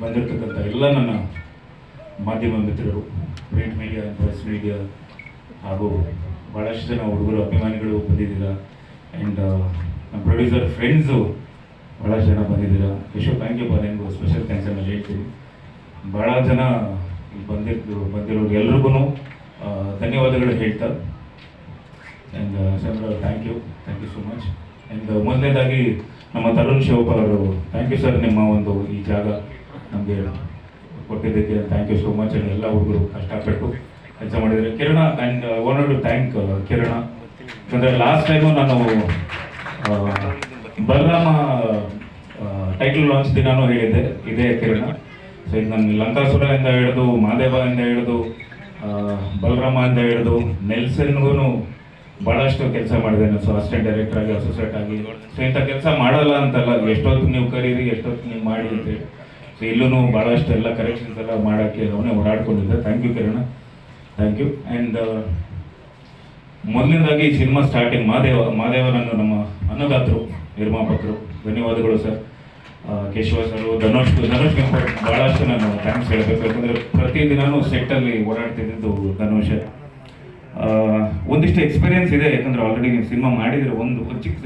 ಬಂದಿರತಕ್ಕಂಥ ಎಲ್ಲ ನನ್ನ ಮಾಧ್ಯಮ ಮಿತ್ರರು ಪ್ರಿಂಟ್ ಮೀಡಿಯಾ ಪ್ರೆಸ್ ಮೀಡಿಯಾ ಹಾಗೂ ಭಾಳಷ್ಟು ಜನ ಹುಡುಗರು, ಅಭಿಮಾನಿಗಳು ಬಂದಿದ್ದೀರಾ? ಆ್ಯಂಡ್ ನಮ್ಮ ಪ್ರೊಡ್ಯೂಸರ್ ಫ್ರೆಂಡ್ಸು ಭಾಳಷ್ಟು ಜನ ಬಂದಿದ್ದೀರಾ? ಯಶೋ ಥ್ಯಾಂಕ್ ಯು ನಿಮಗೂ ಸ್ಪೆಷಲ್ ಥ್ಯಾಂಕ್ಸ್ ಅನ್ನು ಹೇಳ್ತೀನಿ. ಭಾಳ ಜನ ಬಂದಿದ್ದು ಬಂದಿರೋರು ಎಲ್ರಿಗೂ ಧನ್ಯವಾದಗಳು ಹೇಳ್ತಾ. And sir thank you thank you so much and ಮೊದಲನೇದಾಗಿ ನಮ್ಮ Tarun Shivappa thank you sir ನಿಮ್ಮ ಒಂದು ಈ ಜಾಗ ನಮಗೆ ಕೊಟ್ಟಿದ್ದಕ್ಕೆ thank you so much and ಎಲ್ಲ ಹುಡುಗರು ಕಷ್ಟಪಟ್ಟು ಕೆಲಸ ಮಾಡಿದರೆ Kiran and to thank Kiran. ಯಾಕಂದರೆ ಲಾಸ್ಟ್ ಟೈಮು ನಾನು ಬಲರಾಮ ಟೈಟಲ್ ಲಾಂಚ್ ದಿನಾನೂ ಹೇಳಿದ್ದೆ. ಇದೇ ಕಿರಣ. ಸೊ ಈಗ ನಾನು ಲಂಕಾಸುರದಿಂದ ಹಿಡಿದು ಇಂದ ಹಿಡಿದು ಆ, ಬಲರಾಮ ಅಂತ ಹಿಡಿದು ನೆಲ್ಸನ್ಗೂ ಭಾಳಷ್ಟು ಕೆಲಸ ಮಾಡಿದ್ದೇನೆ ಸೊ ಅಸಿಸ್ಟೆಂಟ್ ಡೈರೆಕ್ಟರ್ ಆಗಿ ಅಸೋಸಿಯೇಟ್ ಆಗಿ. ಸೊ ಇಂಥ ಕೆಲಸ ಮಾಡಲ್ಲ ಅಂತಲ್ಲ, ಎಷ್ಟೊತ್ತು ನೀವು ಕರೀರಿ, ಎಷ್ಟೊತ್ತು ನೀವು ಮಾಡಿ ಅಂತೇಳಿ ಸೊ ಇಲ್ಲೂ ಭಾಳಷ್ಟು ಎಲ್ಲ ಕರೆಕ್ಷನ್ಸ್ ಎಲ್ಲ ಮಾಡೋಕ್ಕೆ ಅವನೇ ಓಡಾಡ್ಕೊಂಡಿದ್ದೆ. Thank you Kiran. Thank you and ಮೊದಲನೇದಾಗಿ ಈ ಸಿನಿಮಾ ಸ್ಟಾರ್ಟಿಂಗ್ ಮಾದೇವ ಮಾದೇವರನ್ನು ನಮ್ಮ ಅನ್ನದಾತರು ನಿರ್ಮಾಪಕರು. ಧನ್ಯವಾದಗಳು ಸರ್ ಕೇಶವ ಸರ್ ಧನುಷ್ ಧನುಷ್ಗೆ ಭಾಳಷ್ಟು ನಾನು ಥ್ಯಾಂಕ್ಸ್ ಹೇಳಬೇಕು. ಯಾಕಂದರೆ ಪ್ರತಿದಿನವೂ ಸೆಟ್ಟಲ್ಲಿ ಓಡಾಡ್ತಿದ್ದು ಧನುಷ್. ಒಂದಿಷ್ಟು ಎಕ್ಸ್ಪೀರಿಯನ್ಸ್ ಇದೆ, ಯಾಕಂದರೆ ಆಲ್ರೆಡಿ ನೀವು ಸಿನಿಮಾ ಮಾಡಿದ್ರೆ ಒಂದು ಚಿಕ್ಕ,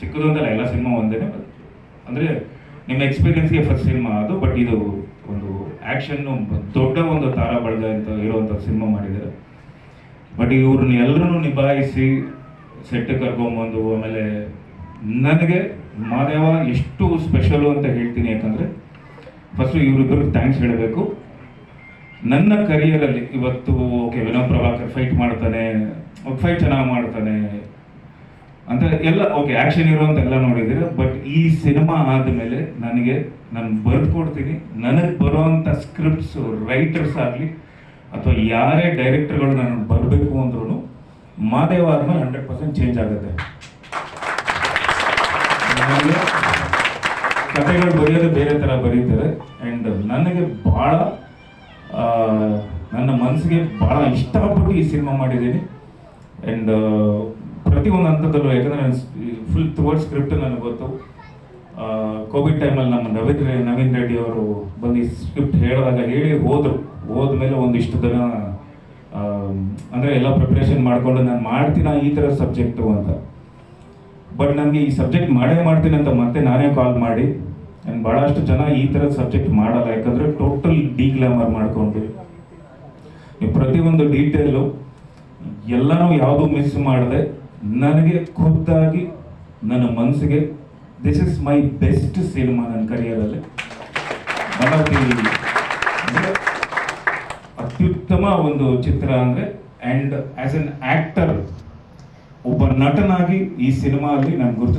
ಚಿಕ್ಕದು ಅಂತಲ್ಲ, ಎಲ್ಲ ಸಿನಿಮಾ ಒಂದೇ ಅಂದರೆ ನಿಮ್ಮ ಎಕ್ಸ್ಪೀರಿಯನ್ಸ್ಗೆ ಫಸ್ಟ್ ಸಿನಿಮಾ ಅದು ಬಟ್ ಇದು ಒಂದು ಆ್ಯಕ್ಷನ್ನು ದೊಡ್ಡ ಒಂದು ತಾರ ಬಳಗ ಅಂತ ಇರುವಂಥ ಸಿನಿಮಾ ಮಾಡಿದ್ದಾರೆ. ಬಟ್ ಇವ್ರನ್ನ ಎಲ್ಲರನ್ನೂ ನಿಭಾಯಿಸಿ ಸೆಟ್ ಕರ್ಕೊಂಬಂದು, ಆಮೇಲೆ ನನಗೆ ಮಾದೇವ ಎಷ್ಟು ಸ್ಪೆಷಲು ಅಂತ ಹೇಳ್ತೀನಿ, ಯಾಕಂದರೆ ಫಸ್ಟು ಇವರಿಬ್ಬರಿಗೆ ಥ್ಯಾಂಕ್ಸ್ ಹೇಳಬೇಕು. ನನ್ನ ಕರಿಯರಲ್ಲಿ ಇವತ್ತು ಓಕೆ ವಿನೋದ್ ಪ್ರಭಾಕರ್ ಫೈಟ್ ಮಾಡ್ತಾನೆ ಫೈಟ್ ಚೆನ್ನಾಗಿ ಮಾಡ್ತಾನೆ ಅಂತ ಎಲ್ಲ ಓಕೆ ಆ್ಯಕ್ಷನ್ ಇರುವಂತ ಎಲ್ಲ ನೋಡಿದ್ದೀರ ಬಟ್ ಈ ಸಿನಿಮಾ ಆದಮೇಲೆ ನನಗೆ, ನಾನು ಬರೆದು ಕೊಡ್ತೀನಿ. ನನಗೆ ಬರುವಂಥ ಸ್ಕ್ರಿಪ್ಟ್ಸ್ ರೈಟರ್ಸ್ ಆಗಲಿ, ಅಥವಾ ಯಾರೇ ಡೈರೆಕ್ಟರ್ಗಳು ನಾನು ಬರಬೇಕು ಅಂದ್ರೂ ಮಾದೇವ ಆದ್ಮೇಲೆ ಹಂಡ್ರೆಡ್ ಪರ್ಸೆಂಟ್ ಚೇಂಜ್ ಆಗುತ್ತೆ ಕಥೆಗಳು ಬರೆಯೋದು ಬೇರೆ ಥರ ಬರೀತಾರೆ ಆ್ಯಂಡ್ ನನಗೆ ಭಾಳ ನನ್ನ ಮನಸ್ಸಿಗೆ ಭಾಳ ಇಷ್ಟಪಟ್ಟು ಈ ಸಿನಿಮಾ ಮಾಡಿದ್ದೀನಿ. ಆ್ಯಂಡ್ ಪ್ರತಿಯೊಂದು ಹಂತದಲ್ಲೂ ಯಾಕಂದರೆ ನಾನು ಫುಲ್ ಥ್ರೂವರ್ಡ್ ಸ್ಕ್ರಿಪ್ಟ್ ನನಗೆ ಗೊತ್ತು. ಕೋವಿಡ್ ಟೈಮಲ್ಲಿ ನಮ್ಮ ನವೀನ್ ನವೀನ್ ರೆಡ್ಡಿ ಅವರು ಬಂದು ಸ್ಕ್ರಿಪ್ಟ್ ಹೇಳಿದಾಗ ಹೇಳಿ ಹೋದರು. ಹೋದ್ಮೇಲೆ ಒಂದಿಷ್ಟು ದಿನ ಅಂದರೆ ಎಲ್ಲ ಪ್ರಿಪ್ರೇಷನ್ ಮಾಡಿಕೊಂಡು ನಾನು ಮಾಡ್ತೀನ ಈ ಥರ ಸಬ್ಜೆಕ್ಟು ಅಂತ. ಬಟ್ ನನಗೆ ಈ ಸಬ್ಜೆಕ್ಟ್ ಮಾಡೇ ಮಾಡ್ತೀನಿ ಅಂತ ಮತ್ತೆ ನಾನೇ ಕಾಲ್ ಮಾಡಿ. ನಾನು ಭಾಳಷ್ಟು ಜನ ಈ ಥರ ಸಬ್ಜೆಕ್ಟ್ ಮಾಡಲ್ಲ. ಯಾಕಂದರೆ ಟೋಟಲ್ ಡಿಗ್ಲಾಮರ್ ಮಾಡ್ಕೊಂಡು ನೀವು ಪ್ರತಿಯೊಂದು ಡೀಟೇಲು ಎಲ್ಲನೂ ಯಾವುದು ಮಿಸ್ ಮಾಡದೆ, ನನಗೆ ಖುದ್ದಾಗಿ ನನ್ನ ಮನಸ್ಸಿಗೆ this is my best cinema ನನ್ನ ಕರಿಯರಲ್ಲಿ ಅತ್ಯುತ್ತಮ ಒಂದು ಚಿತ್ರ ಅಂದರೆ ಆ್ಯಂಡ್ ಆ್ಯಸ್ ಎನ್ ಆ್ಯಕ್ಟರ್ ಒಬ್ಬ ನಟನಾಗಿ ಈ ಸಿನಿಮಾ ಅಲ್ಲಿ ನಾನು ಗುರುತು